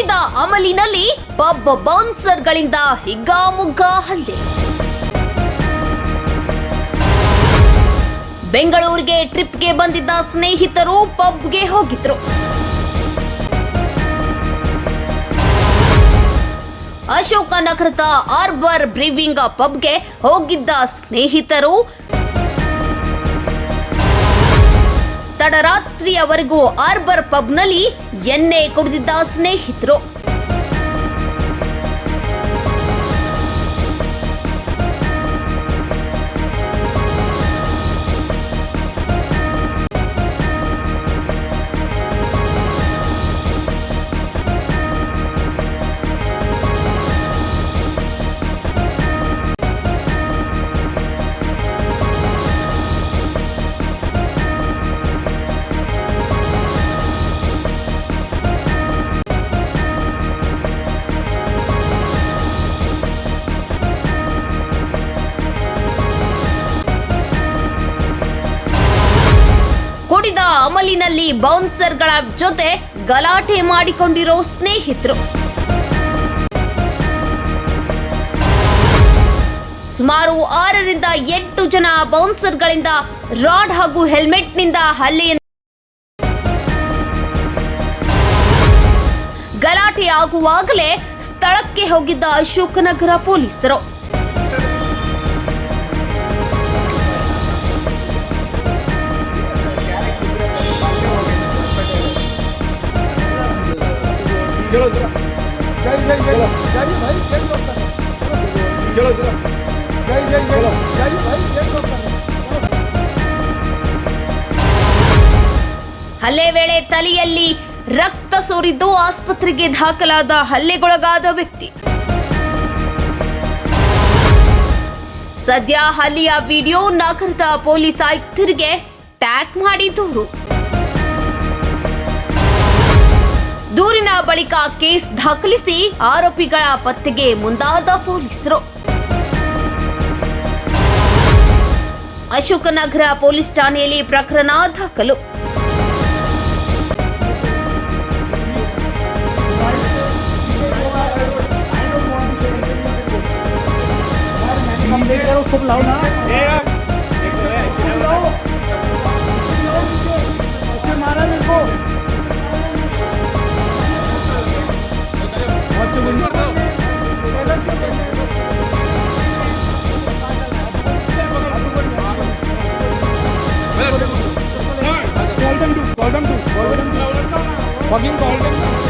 ಕುಡಿದ ಅಮಲಿನಲ್ಲಿ ಪಬ್ ಬೌನ್ಸರ್ಗಳಿಂದ ಹಿಗ್ಗಾಮುಗ್ಗಾ ಹಲ್ಲೆ. ಬೆಂಗಳೂರಿಗೆ ಟ್ರಿಪ್ಗೆ ಬಂದಿದ್ದ ಸ್ನೇಹಿತರು ಪಬ್ಗೆ ಹೋಗಿದ್ರು. ಅಶೋಕ ನಗರದ ಆರ್ಬರ್ ಬ್ರೀವಿಂಗ್ ಪಬ್ಗೆ ಹೋಗಿದ್ದ ಸ್ನೇಹಿತರು ತಡರಾತ್ರಿಯವರೆಗೂ ಆರ್ಬರ್ ಪಬ್ನಲ್ಲಿ ಎಣ್ಣೆ ಕುಡಿದಿದ್ದ ಸ್ನೇಹಿತರು. ಕುಡಿದ ಅಮಲಿನಲ್ಲಿ ಬೌನ್ಸರ್ಗಳ ಜೊತೆ ಗಲಾಟೆ ಮಾಡಿಕೊಂಡಿರೋ ಸ್ನೇಹಿತರು. ಸುಮಾರು ಆರರಿಂದ ಎಂಟು ಜನ ಬೌನ್ಸರ್ಗಳಿಂದ ರಾಡ್ ಹಾಗೂ ಹೆಲ್ಮೆಟ್ನಿಂದ ಹಲ್ಲೆಯನ್ನು ಗಲಾಟೆ ಆಗುವಾಗಲೇ ಸ್ಥಳಕ್ಕೆ ಹೋಗಿದ್ದ ಅಶೋಕನಗರ ಪೊಲೀಸರು. ಹಲ್ಲೆ ವೇಳೆ ತಲೆಯಲ್ಲಿ ರಕ್ತ ಸೋರಿದ್ದು ಆಸ್ಪತ್ರೆಗೆ ದಾಖಲಾದ ಹಲ್ಲೆಗೊಳಗಾದ ವ್ಯಕ್ತಿ. ಸದ್ಯ ಹಲ್ಲಿಯ ವಿಡಿಯೋ ನಗರದ ಪೊಲೀಸ್ ಆಯುಕ್ತರಿಗೆ ಟ್ಯಾಕ್ ಮಾಡಿದವರು ದೂರಿನ ಬಳಿಕ ಕೇಸ್ ದಾಖಲಿಸಿ ಆರೋಪಿಗಳ ಪತ್ತೆಗೆ ಮುಂದಾದ ಪೊಲೀಸರು. ಅಶೋಕನಗರ ಪೊಲೀಸ್ ಠಾಣೆಯಲ್ಲಿ ಪ್ರಕರಣ ದಾಖಲು. Joaquim Paulo.